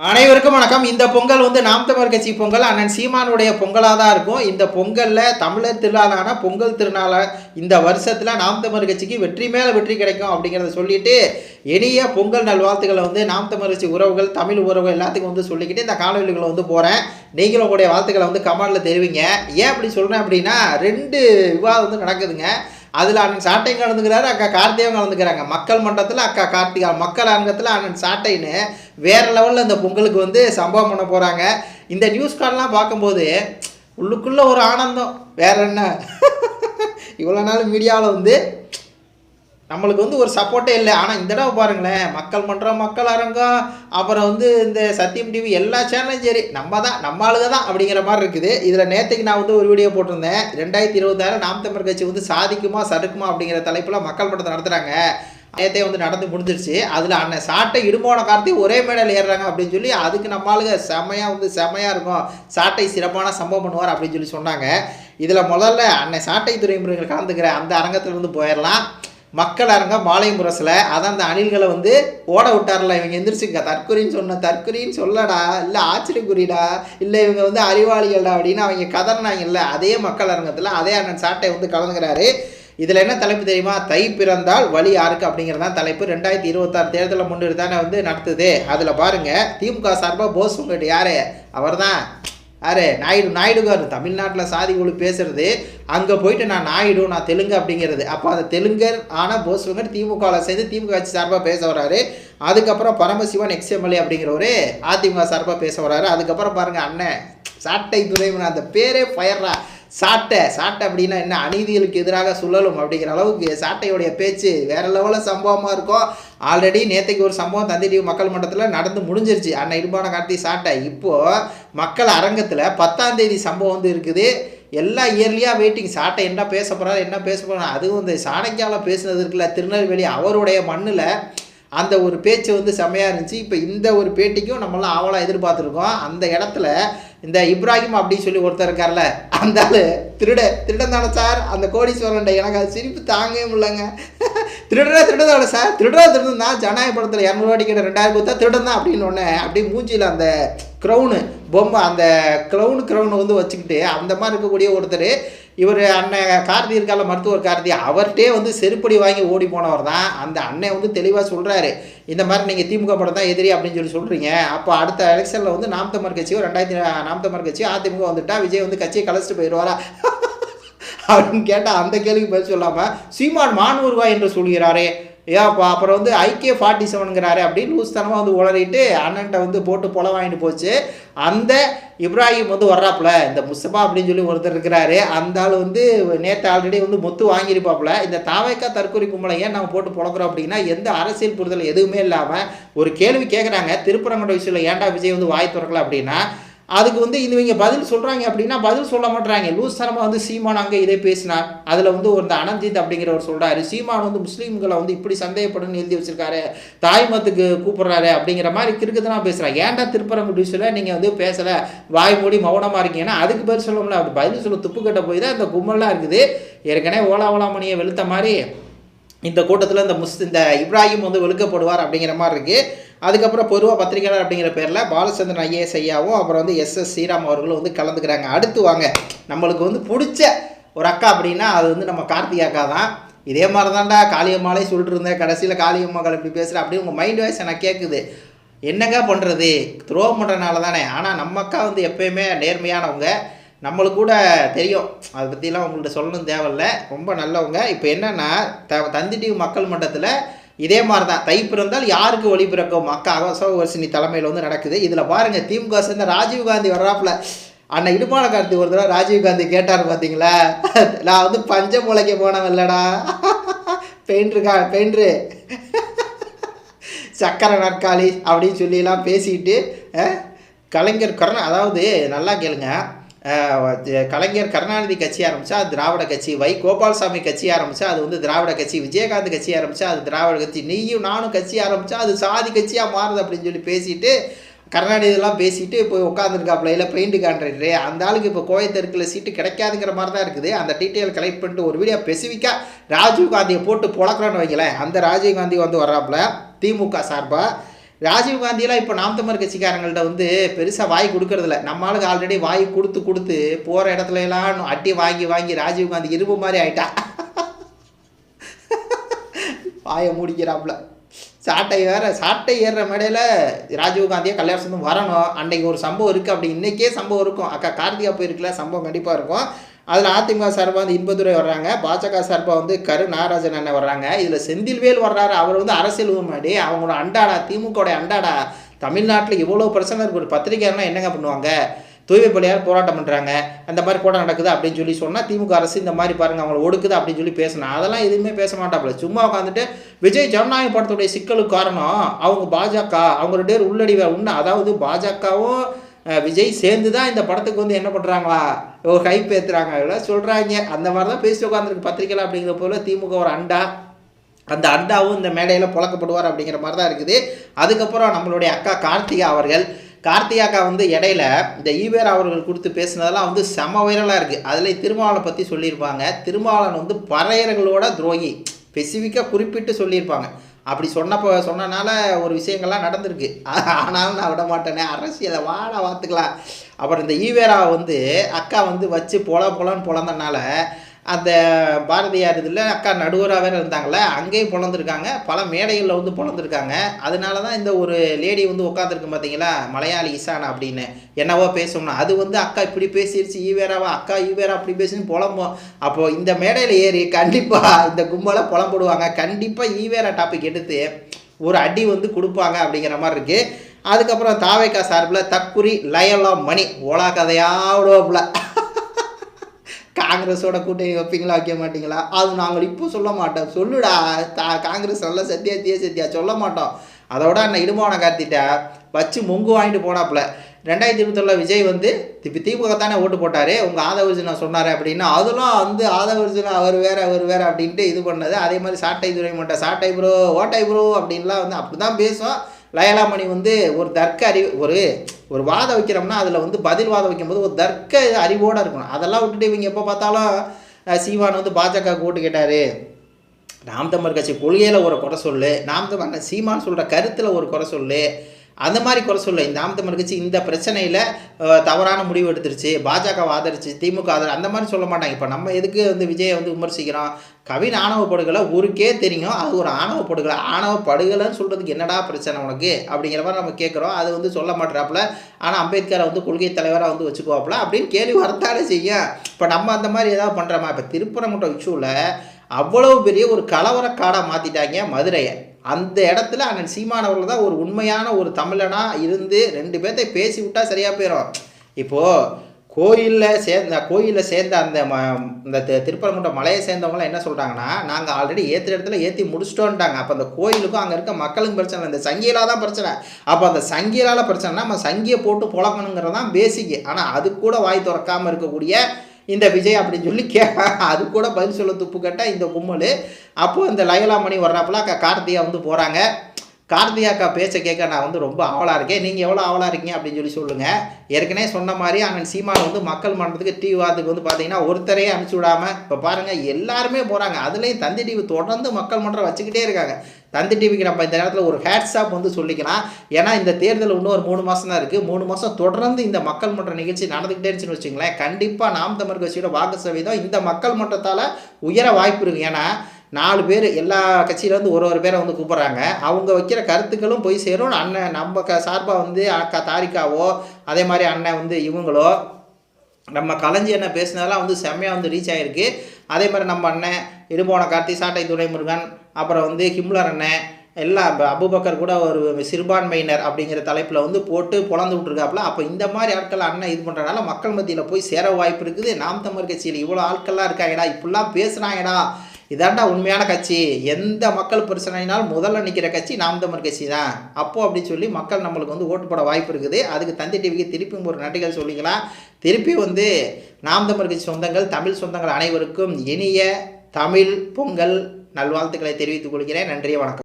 அனைவருக்கும் வணக்கம். இந்த பொங்கல் வந்து நாம் தமிழ் கட்சி பொங்கல். அண்ணன் சீமானுடைய பொங்கலாக தான் இருக்கும். இந்த பொங்கலில் தமிழர் திருநாளான பொங்கல் திருநாள இந்த வருஷத்தில் நாம் தமிழ் கட்சிக்கு வெற்றி மேலே வெற்றி கிடைக்கும் அப்படிங்கிறத சொல்லிட்டு இனிய பொங்கல் நல்வாழ்த்துக்களை வந்து நாம் தமிழ் கட்சி உறவுகள் தமிழ் உறவுகள் எல்லாத்துக்கும் வந்து சொல்லிக்கிட்டு இந்த காணொலிகளை வந்து போகிறேன் நீங்களும் உங்களுடைய வாழ்த்துக்களை வந்து கமெண்டில் தெரிவிங்க. ஏன் அப்படி சொல்கிறேன் அப்படின்னா ரெண்டு விவாதம் வந்து நடக்குதுங்க. அதில் அண்ணன் சாட்டையும் கலந்துக்கிறாரு அக்கா கார்த்தியும் கலந்துக்கிறாங்க. மக்கள் மன்றத்தில் அக்கா கார்த்திகா மக்கள் அரங்கத்தில் அண்ணன் சாட்டைன்னு வேற லெவலில் இந்த பொங்கலுக்கு வந்து சம்பவம் பண்ண போகிறாங்க இந்த நியூஸ் கார்டெலாம் பார்க்கும்போது உள்ளுக்குள்ளே ஒரு ஆனந்தம். வேற என்ன? இவ்வளோ நாள் மீடியாவில் வந்து நம்மளுக்கு வந்து ஒரு சப்போர்ட்டே இல்லை. ஆனால் இந்த தடவை பாருங்களேன் மக்கள் மன்றம் மக்கள் அரங்கம் அப்புறம் வந்து இந்த சத்தியம் டிவி எல்லா சேனலும் சரி. நம்ம தான் நம்ம ஆளுங்க தான் அப்படிங்கிற மாதிரி இருக்குது. இதில் நேற்றுக்கு நான் வந்து ஒரு வீடியோ போட்டிருந்தேன். ரெண்டாயிரத்தி இருபத்தாறு நாம் தமிழர் கட்சி வந்து சாதிக்குமா சறுக்குமா அப்படிங்கிற தலைப்பில் மக்கள் மன்றத்தை நடத்துகிறாங்க நேற்றே வந்து நடந்து முடிஞ்சிருச்சு. அதில் அண்ணன் சாட்டை இடுமோன கார்த்தி ஒரே மேடையில் ஏறுறாங்க அப்படின்னு சொல்லி அதுக்கு நம்ம செமையாக வந்து செமையாக இருக்கும். சாட்டை சிறப்பான சம்பவம் பண்ணுவார் அப்படின்னு சொல்லி சொன்னாங்க. இதில் முதல்ல அன்னை சாட்டை துறைமுறைகள் கலந்துக்கிற அந்த அரங்கத்துலேருந்து போயிடலாம். மக்கள் அரங்கம் மாலை முரசில் அதான் அந்த அணில்களை வந்து ஓட விட்டார்ல. இவங்க எந்திரிச்சுங்க. தற்கொலைன்னு சொன்ன தற்கொலைன்னு சொல்லடா. இல்லை ஆச்சரியக்குறிடா. இல்லை இவங்க வந்து அறிவாளிகள்டா அப்படின்னு அவங்க கதறினாங்க இல்லை அதே மக்கள் அரங்கத்தில் அதே அண்ணன் சாட்டை வந்து கலந்துக்கிறாரு. இதில் என்ன தலைப்பு தெரியுமா? தை பிறந்தால் வழி யாருக்கு? அப்படிங்கிறது தான் தலைப்பு. ரெண்டாயிரத்தி இருபத்தாறு தேர்தலில் முன்னிட்டு தானே வந்து நடத்துது. அதில் பாருங்கள் திமுக சார்பாக போஸ் உங்கள்கிட்ட யார்? அவர் தான் அரே நாயுடு நாயுடுகார் தமிழ்நாட்டில் சாதி ஒளி பேசுறது அங்கே போயிட்டு நான் நாயுடு நான் தெலுங்கு அப்படிங்கிறது. அப்போ அந்த தெலுங்கர் ஆனால் போஸ்வங்கர் திமுகவில் சேர்ந்து திமுக கட்சி சார்பாக பேச வர்றாரு. அதுக்கப்புறம் பரமசிவன் எக்ஸ்எம்எல்ஏ அப்படிங்கிறவரு அதிமுக சார்பாக பேச வர்றாரு. அதுக்கப்புறம் பாருங்கள் அண்ணன் சாட்டை துறைவன் அந்த பேரே ஃபயர்ரா சாட்டை சாட்டை அப்படின்னா என்ன? அநீதிகளுக்கு எதிராக சுழலும் அப்படிங்கிற அளவுக்கு சாட்டையுடைய பேச்சு வேற லெவலில் சம்பவமாக இருக்கும். ஆல்ரெடி நேற்றுக்கு ஒரு சம்பவம் தந்தி டிவி மக்கள் மன்றத்தில் நடந்து முடிஞ்சிருச்சு. அண்ணன் இடுபான கார்த்தி சாட்டை. இப்போது மக்கள் அரங்கத்தில் பத்தாம் தேதி சம்பவம் வந்து இருக்குது. எல்லா இயர்லியாக வெயிட்டிங் சாட்டை என்ன பேச போகிறாரு என்ன பேச போகிறாரு அதுவும் இந்த சாணக்கியாவில் பேசுனது இருக்குல்ல திருநெல்வேலி அவருடைய மண்ணில் அந்த ஒரு பேச்சு வந்து செம்மையாக இருந்துச்சு. இப்போ இந்த ஒரு பேட்டிக்கும் நம்மளாம் ஆவலாக எதிர்பார்த்துருக்கோம். அந்த இடத்துல இந்த இப்ராஹிம் அப்படின்னு சொல்லி ஒருத்தர் இருக்கார்ல அந்த ஆள் திருட திருடன் தானே சார் அந்த கோடீஸ்வரன்ட எனக்கு அது சிரிப்பு தாங்கவே முடியலங்க. திருடரா திருடன் தானே சார் திருடரா திருடன் தான். ஜனநாயக படத்தில் இரநூறுவா டிக்கெட் ரெண்டாயிரம் கொடுத்தா திருடன் தான் அப்படின்னு ஒன்று அப்படியே மூஞ்சியில் அந்த க்ரௌனு பொம்மை அந்த க்ரௌனு க்ரௌனை வந்து வச்சுக்கிட்டு அந்த மாதிரி இருக்கக்கூடிய ஒருத்தர் இவர் அண்ணன் கார்த்தி இருக்கால மருத்துவர் கார்த்தி அவர்கிட்டே வந்து செருப்படி வாங்கி ஓடி போனவர் தான். அந்த அண்ணன் வந்து தெளிவாக சொல்கிறாரு இந்த மாதிரி நீங்கள் திமுக படம் தான் எதிரி அப்படின்னு சொல்லி சொல்கிறீங்க அப்போ அடுத்த எலெக்ஷனில் வந்து நாம் தமிழர் கட்சியோ ரெண்டாயிரத்தி நாம் தமிழர் கட்சியோ அதிமுக வந்துட்டா விஜய் வந்து கட்சியை கலைச்சிட்டு போயிடுவாரா? அப்படின்னு கேட்டால் அந்த கேள்விக்கு பதில் சொல்லாமல் சீமான் மானூர்வா என்று சொல்கிறாரே. ஏப்பா அப்புறம் வந்து ஐக்கிய ஃபார்ட்டி செவனுங்கிறாரு அப்படின்னு லூஸ்தனமாக வந்து உளறிட்டு அண்ணன்ட்ட வந்து போட்டு பொல வாங்கிட்டு போச்சு. அந்த இப்ராஹிம் வந்து வர்றாப்புல. இந்த முஸ்தபா அப்படின்னு சொல்லி ஒருத்தர் இருக்கிறாரு. அந்த ஆள் வந்து நேற்று ஆல்ரெடி வந்து மொத்து வாங்கியிருப்பாப்புல. இந்த தாவைக்கா தற்கொலை கும்பலை ஏன் நாங்கள் போட்டு புழக்கிறோம் அப்படின்னா எந்த அரசியல் புரிதல் எதுவுமே இல்லாமல் ஒரு கேள்வி கேட்குறாங்க திருப்பரங்குன்ற விஷயத்தில் ஏன்டா விஜய் வந்து வாய் திறக்கல அப்படின்னா அதுக்கு வந்து இவங்க பதில் சொல்கிறாங்க அப்படின்னா பதில் சொல்ல மாட்டாங்க லூஸ் சரமாக வந்து சீமான் அங்கே இதே பேசினார். அதில் வந்து ஒரு இந்த அனந்தித் அப்படிங்கிறவர் சொல்கிறாரு சீமான் வந்து முஸ்லீம்களை வந்து இப்படி சந்தேகப்படுன்னு எழுதி வச்சிருக்காரு. தாய்மத்துக்கு கூப்பிட்றாரு அப்படிங்கிற மாதிரி கிறுக்குதான் பேசுகிறாங்க ஏன்டா திருப்பரங்கு டிவிஷனில் நீங்கள் வந்து பேசலை. வாய் மூடி மௌனமாக இருக்கீங்கன்னா அதுக்கு பேர் சொல்லணும்ல அப்படி பதில் சொல்ல துப்பு கட்ட போய் தான் இந்த கும்மலாக இருக்குது. ஏற்கனவே ஓலா ஓலாமணியை வெளுத்த மாதிரி இந்த கூட்டத்தில் இந்த முஸ் இந்த இப்ராஹிம் வந்து வெளுக்கப்படுவார் அப்படிங்கிற மாதிரி இருக்குது அதுக்கப்புறம் பொதுவாக பத்திரிகையாளர் அப்படிங்கிற பேரில் பாலச்சந்திரன் ஐஏஎஸ் ஐயாவும் அப்புறம் வந்து எஸ் எஸ் ஸ்ரீராம் அவர்களும் வந்து கலந்துக்கிறாங்க. அடுத்து வாங்க. நம்மளுக்கு வந்து பிடிச்ச ஒரு அக்கா அப்படின்னா அது வந்து நம்ம கார்த்திக் அக்கா தான். இதே மாதிரி தான்டா காளியம்மாலே சொல்லிட்டு இருந்தேன். கடைசியில் காளியம்மாக்கள் இப்படி பேசுகிறேன் அப்படி உங்கள் மைண்ட் வாய்ஸ் எனக்கு கேட்குது என்னங்க பண்ணுறது துரோகம் பண்ணுறனால தானே ஆனால் நம்ம அக்கா வந்து எப்பயுமே நேர்மையானவங்க. நம்மளுக்கு கூட தெரியும். அதை பற்றிலாம் உங்கள்கிட்ட சொல்லணும் தேவையில்ல. ரொம்ப நல்லவங்க. இப்போ என்னென்னா த தந்தி டிவி மக்கள் மன்றத்தில் இதே மாதிரி தான் தை பிறந்தால் யாருக்கு ஒளி பிறக்கும்? அக்கா அகசவர்சினி தலைமையில் வந்து நடக்குது. இதில் பாருங்கள் திமுக சேர்ந்த ராஜீவ் காந்தி வர்றாப்புல. அண்ணன் இடுமான கார்த்தி ஒரு தடவை ராஜீவ் காந்தி கேட்டார் பார்த்தீங்களா நான் வந்து பஞ்ச முளைக்க போனவன் இல்லைடா பெயிண்ட்ரு பெயிண்ட்ரு சக்கரை நாற்காலி அப்படின்னு சொல்லிலாம் பேசிட்டு கலைஞர் கருணா அதாவது நல்லா கேளுங்க. கலைஞர் கருணாநிதி கட்சி ஆரம்பித்தா அது திராவிட கட்சி. வை கோபால்சாமி கட்சி ஆரம்பித்தா அது வந்து திராவிட கட்சி. விஜயகாந்த் கட்சி ஆரம்பித்தா அது திராவிட கட்சி. நீயும் நானும் கட்சி ஆரம்பித்தா அது சாதி கட்சியாக மாறுது அப்படின்னு சொல்லி பேசிட்டு கருணாநிதியெல்லாம் பேசிட்டு போய் உட்காந்துருக்காப்புல இல்லை பெயிண்ட் கான்ட்ராக்டரு அந்த ஆளுக்கு இப்போ கோயத்தெருக்கில் சீட்டு கிடைக்காதுங்கிற மாதிரி தான் இருக்குது. அந்த டீட்டெயில் கலெக்ட் பண்ணிட்டு ஒரு வீடியோ ஸ்பெசிஃபிக்காக ராஜீவ் காந்தியை போட்டு புழக்கிறோன்னு வைங்களேன். அந்த ராஜீவ் காந்தி வந்து வர்றாப்புல திமுக சார்பாக ராஜீவ் காந்தியெல்லாம் இப்போ நாம் தமிழர் கட்சிக்காரங்கள்ட்ட வந்து பெருசாக வாய் கொடுக்கறதில்ல. நம்மளுக்கு ஆல்ரெடி வாய் கொடுத்து கொடுத்து போகிற இடத்துல எல்லாம் அட்டி வாங்கி வாங்கி ராஜீவ் காந்தி இரும்பு மாதிரி ஆயிட்டா. வாயை மூடிக்கிறாப்புல. சாட்டை வேற சாட்டை ஏறுற மேடையில் ராஜீவ்காந்தியை கல்யாணம் வரணும். அன்னைக்கு ஒரு சம்பவம் இருக்குது அப்படி இன்றைக்கே சம்பவம் இருக்கும். அக்கா கார்த்திகா போயிருக்கல சம்பவம் கண்டிப்பாக இருக்கும். அதில் அதிமுக சார்பாக வந்து இன்பதுரை வர்றாங்க. பாஜக சார்பாக வந்து கரு நாகராஜன் அண்ணன் வர்றாங்க. இதில் செந்தில்வேல் வர்றாரு. அவர் வந்து அரசியல் முன்னாடி. அவங்களோட அண்டாடா திமுகவுடைய அண்டாடா தமிழ்நாட்டில் இவ்வளோ பிரச்சனை இருக்கு. ஒரு பத்திரிக்கையாளர்னா என்னங்க பண்ணுவாங்க? தூய்மை பள்ளியார் போராட்டம் பண்ணுறாங்க அந்த மாதிரி கூட நடக்குது அப்படின்னு சொல்லி சொன்னால் திமுக அரசு இந்த மாதிரி பாருங்கள் அவங்கள ஒடுக்குது அப்படின்னு சொல்லி பேசணும். அதெல்லாம் எதுவுமே பேச மாட்டாப்புல. சும்மா உட்காந்துட்டு விஜய் ஜனநாயக படத்துடைய சிக்கலுக்கு காரணம் அவங்க பாஜக. அவங்க ரெண்டு பேர் உள்ளடி உண்மை அதாவது பாஜகவும் விஜய் சேர்ந்து தான் இந்த படத்துக்கு வந்து என்ன பண்ணுறாங்களா ஒரு ஹைப் ஏற்றுறாங்க இதெல்லாம் சொல்கிறாங்க அந்த மாதிரி தான் பேசி உட்காந்துருக்கு பத்திரிக்கையில் அப்படிங்கிற போல திமுக ஒரு அண்டா அந்த அண்டாவும் இந்த மேடையில் புழக்கப்படுவார் அப்படிங்கிற மாதிரி தான் இருக்குது. அதுக்கப்புறம் நம்மளுடைய அக்கா கார்த்திகா அவர்கள். கார்த்திகா அக்கா வந்து இடையில இந்த ஈவேர் அவர்கள் கொடுத்து பேசினதெல்லாம் வந்து செம வைரலாக இருக்குது அதில் திருமாவளை பற்றி சொல்லியிருப்பாங்க. திருமாவளன் வந்து பறையர்களோட துரோகி. ஸ்பெசிஃபிக்காக குறிப்பிட்டு சொல்லியிருப்பாங்க. அப்படி சொன்னப்போ சொன்னனால ஒரு விஷயங்கள்லாம் நடந்திருக்கு. ஆனாலும் நான் விட மாட்டேனே அரசியலை வாட பார்த்துக்கலாம் அப்புறம் இந்த ஈவேரா வந்து அக்கா வந்து வச்சு பொல பொலன்னு பொழந்தனால அந்த பாரதியார் இதில் அக்கா நடுவராக வேறு இருந்தாங்களே அங்கேயும் பிறந்திருக்காங்க பல மேடைகளில் வந்து பிறந்திருக்காங்க அதனால தான் இந்த ஒரு லேடி வந்து உட்காந்துருக்கு பார்த்தீங்களா மலையாளி இசானா அப்படின்னு. என்னவோ பேசணும்னா அது வந்து அக்கா இப்படி பேசிடுச்சு ஈவேராவா அக்கா ஈவேரா அப்படி பேசுன்னு புலம்போம் அப்போது இந்த மேடையில் ஏறி கண்டிப்பாக இந்த கும்பலை புலம்புடுவாங்க. கண்டிப்பாக ஈவேரா டாபிக் எடுத்து ஒரு அடி வந்து கொடுப்பாங்க அப்படிங்கிற மாதிரி இருக்குது அதுக்கப்புறம் தாவேக்கா சார்பில் தக்குரி லயலா மணி ஓலா கதையாவிடுவோம்ல காங்கிரஸோட கூட்டணி வைப்பீங்களா வைக்க மாட்டீங்களா? அது நாங்கள் இப்போ சொல்ல மாட்டோம். சொல்லுடா தா காங்கிரஸ் நல்லா சத்தியா தீய சத்தியா சொல்ல மாட்டோம். அதோட அண்ணன் இடுமான கார்த்திட்ட வச்சு மொங்கு வாங்கிட்டு போனாப்புல. ரெண்டாயிரத்தி இருபத்தொள்ள விஜய் வந்து இப்போ திமுக தானே ஓட்டு போட்டார். உங்கள் ஆதவர்ஜுனா சொன்னார் அப்படின்னா. அதெல்லாம் வந்து ஆதவர்ஜுனா அவர் வேற அவர் வேற அப்படின்ட்டு இது பண்ணது. அதே மாதிரி சாட்டை துறை மாட்டேன் சாட்டை ப்ரோ ஓட்டை ப்ரோ அப்படின்லாம் வந்து அப்படி தான் பேசும் லயலாமணி வந்து ஒரு தர்க்க அறிவு ஒரு ஒரு வாதம் வைக்கிறோம்னா அதில் வந்து பதில் வாதம் வைக்கும்போது ஒரு தர்க்க அறிவோடு இருக்கணும். அதெல்லாம் விட்டுட்டு இவங்க எப்போ பார்த்தாலும் சீவான் வந்து பாஜக கூட்டு கேட்டார். நாம் தமிழர் கட்சி கொள்கையில் ஒரு குறை சொல்லு. நாம் தமிழ் சீமான் சொல்கிற கருத்தில் ஒரு குறை சொல்லு. அந்த மாதிரி குறை சொல்லலை. இந்த நாம் கட்சி இந்த பிரச்சனையில் தவறான முடிவு எடுத்துருச்சு பாஜக ஆதரிச்சு திமுக ஆதரி அந்த மாதிரி சொல்ல மாட்டாங்க. இப்போ நம்ம எதுக்கு வந்து விஜயை வந்து விமர்சிக்கிறோம்? கவின் ஆணவ படுகொலை ஊருக்கே தெரியும். அது ஒரு ஆணவ படுகொலை. ஆணவ படுகொலைன்னு சொல்கிறதுக்கு என்னடா பிரச்சனை உனக்கு? அப்படிங்கிற மாதிரி நம்ம கேட்குறோம். அது வந்து சொல்ல மாட்டேறாப்புல ஆனால் அம்பேத்கரை வந்து கொள்கை தலைவராக வந்து வச்சுக்குவாப்புல அப்படின்னு கேள்வி வரத்தாலே செய்யும். இப்போ நம்ம அந்த மாதிரி ஏதாவது பண்ணுறோமா இப்போ திருப்பரங்குன்றம் இஷ்யூவில் அவ்வளவு பெரிய ஒரு கலவரக்காடாக மாற்றிட்டாங்க மதுரையை. அந்த இடத்துல அண்ணன் சீமானவர்கள் தான் ஒரு உண்மையான ஒரு தமிழனாக இருந்து ரெண்டு பேர்த்தை பேசி விட்டால் சரியாக போயிடும் இப்போது கோயிலில் சேர்ந்த கோயிலில் சேர்ந்த அந்த ம இந்த தி- திருப்பரங்குன்றம் மலையை சேர்ந்தவங்களாம் என்ன சொல்கிறாங்கன்னா நாங்கள் ஆல்ரெடி ஏற்றுற இடத்துல ஏற்றி முடிச்சிட்டோன்ட்டாங்க. அப்போ அந்த கோயிலுக்கும் அங்கே இருக்க மக்களுக்கும் பிரச்சனை இந்த சங்கியலாக தான் பிரச்சனை. அப்போ அந்த சங்கியலால் பிரச்சனைனா நம்ம சங்கியை போட்டு புழக்கணுங்கிறது தான் பேசிக்கு ஆனால் அது கூட வாய் திறக்காமல் இருக்கக்கூடிய இந்த விஜய் அப்படின்னு சொல்லி கே அது கூட பதில் சொல்ல துப்பு கட்ட இந்த கும்மல் அப்போது இந்த லயலாமணி வர்றாப்புல அக்கா கார்த்திகா வந்து போகிறாங்க கார்த்தியா அக்கா பேச கேட்க நான் வந்து ரொம்ப ஆவலாக இருக்கேன். நீங்கள் எவ்வளோ ஆவலாக இருக்கீங்க அப்படின்னு சொல்லி சொல்லுங்கள் ஏற்கனவே சொன்ன மாதிரி அங்கே சீமான் வந்து மக்கள் மன்றத்துக்கு டிவி வாரத்துக்கு வந்து பார்த்தீங்கன்னா ஒருத்தரையே அனுப்பிச்சி விடாமல் இப்போ பாருங்கள் எல்லாருமே போகிறாங்க அதுலேயும் தந்தி டிவி தொடர்ந்து மக்கள் மன்றம் வச்சுக்கிட்டே இருக்காங்க. தந்தி டிவிக்கு நம்ம இந்த நேரத்தில் ஒரு ஹேட்ஸ்ஆப் வந்து சொல்லிக்கலாம். ஏன்னா இந்த தேர்தல் இன்னும் ஒரு மூணு மாதம் தான் இருக்குது மூணு மாதம் தொடர்ந்து இந்த மக்கள் மன்ற நிகழ்ச்சி நடந்துக்கிட்டே இருந்துச்சுன்னு வச்சுங்களேன் கண்டிப்பாக நாம் தமிழ் கட்சியோட வாக்கு சதவீதம் இந்த மக்கள் மன்றத்தால் உயர வாய்ப்பு இருக்குது ஏன்னா நாலு பேர் எல்லா கட்சியிலேருந்து ஒரு ஒரு பேரை வந்து கூப்பிட்றாங்க. அவங்க வைக்கிற கருத்துக்களும் போய் சேரும். அண்ணன் நம்ம க சார்பாக வந்து அக்கா தாரிக்காவோ அதே மாதிரி அண்ணன் வந்து இவங்களோ நம்ம கலைஞ்சி என்ன பேசினதெல்லாம் வந்து செம்மையாக வந்து ரீச் ஆகிருக்கு அதே மாதிரி நம்ம அண்ணன் இருபோன கார்த்தி சாட்டை துரைமுருகன் அப்புறம் வந்து ஹிம்லர் அண்ணன் எல்லாம் அபுபக்கர் கூட ஒரு சிறுபான்மையினர் அப்படிங்கிற தலைப்பில் வந்து போட்டு பொழந்து விட்ருக்காப்புல அப்போ இந்த மாதிரி ஆட்கள் அண்ணன் இது பண்ணுறனால மக்கள் மத்தியில் போய் சேர வாய்ப்பு இருக்குது. நாம் தமிழ் கட்சியில் இவ்வளோ ஆட்கள்லாம் இருக்காங்கடா இப்படிலாம் பேசுகிறாங்கடா இதாண்டா உண்மையான கட்சி. எந்த மக்கள் பிரச்சனைனாலும் முதல்ல நிற்கிற கட்சி நாம் தமிழ் கட்சி தான். அப்போ அப்படி சொல்லி மக்கள் நம்மளுக்கு வந்து ஓட்டு போட வாய்ப்பு இருக்குது. அதுக்கு தந்தி டிவிக்கு திருப்பியும் ஒரு நன்றிகள் சொல்லிக்கலாம். திருப்பி வந்து நாம் தமிழ் கட்சி சொந்தங்கள் தமிழ் சொந்தங்கள் அனைவருக்கும் இனிய தமிழ் பொங்கல் நல்வாழ்த்துக்களை தெரிவித்துக் கொள்கிறேன். நன்றி வணக்கம்.